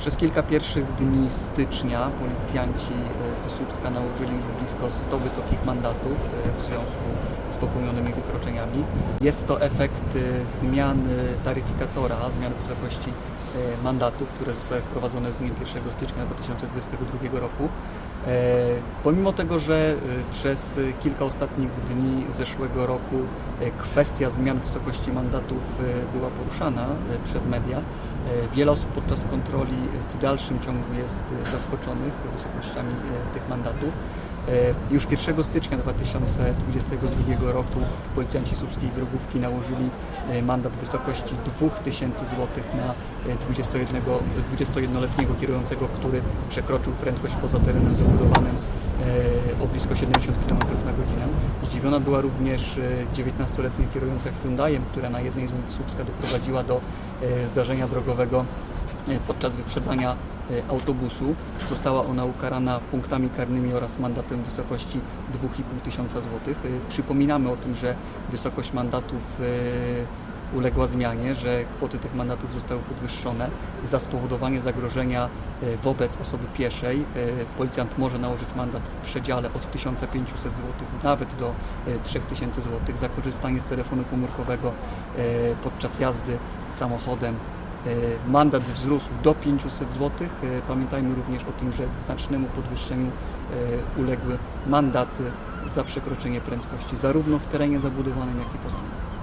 Przez kilka pierwszych dni stycznia policjanci e, ze Słupska nałożyli już blisko 100 wysokich mandatów e, w związku z popełnionymi wykroczeniami. Jest to efekt e, zmiany taryfikatora, zmian wysokości mandatów, które zostały wprowadzone z dniem 1 stycznia 2022 roku. E, Pomimo tego, że e, przez e, kilka ostatnich dni zeszłego roku e, kwestia zmian wysokości mandatów e, była poruszana e, przez media, e, wiele osób podczas kontroli w dalszym ciągu jest e, zaskoczonych wysokościami e, tych mandatów. E, Już 1 stycznia 2022 roku policjanci słupskiej drogówki nałożyli e, mandat w wysokości 2000 zł na e, 21 21-letniego kierującego, który przekroczył prędkość poza terenem zabudowanym e, o blisko 70 km na godzinę. Zdziwiona była również e, 19-letnia kierująca Hyundaiem, która na jednej z ulic Słupska doprowadziła do e, zdarzenia drogowego e, podczas wyprzedzania e, autobusu. Została ona ukarana punktami karnymi oraz mandatem w wysokości 2,5 tysiąca złotych. E, Przypominamy o tym, że wysokość mandatów e, uległa zmianie, że kwoty tych mandatów zostały podwyższone. Za spowodowanie zagrożenia e, wobec osoby pieszej e, policjant może nałożyć mandat w przedziale od 1500 zł nawet do e, 3000 zł za korzystanie z telefonu komórkowego e, podczas jazdy samochodem. E, Mandat wzrósł do 500 zł. E, Pamiętajmy również o tym, że znacznemu podwyższeniu e, uległy mandaty za przekroczenie prędkości zarówno w terenie zabudowanym, jak i poza nim.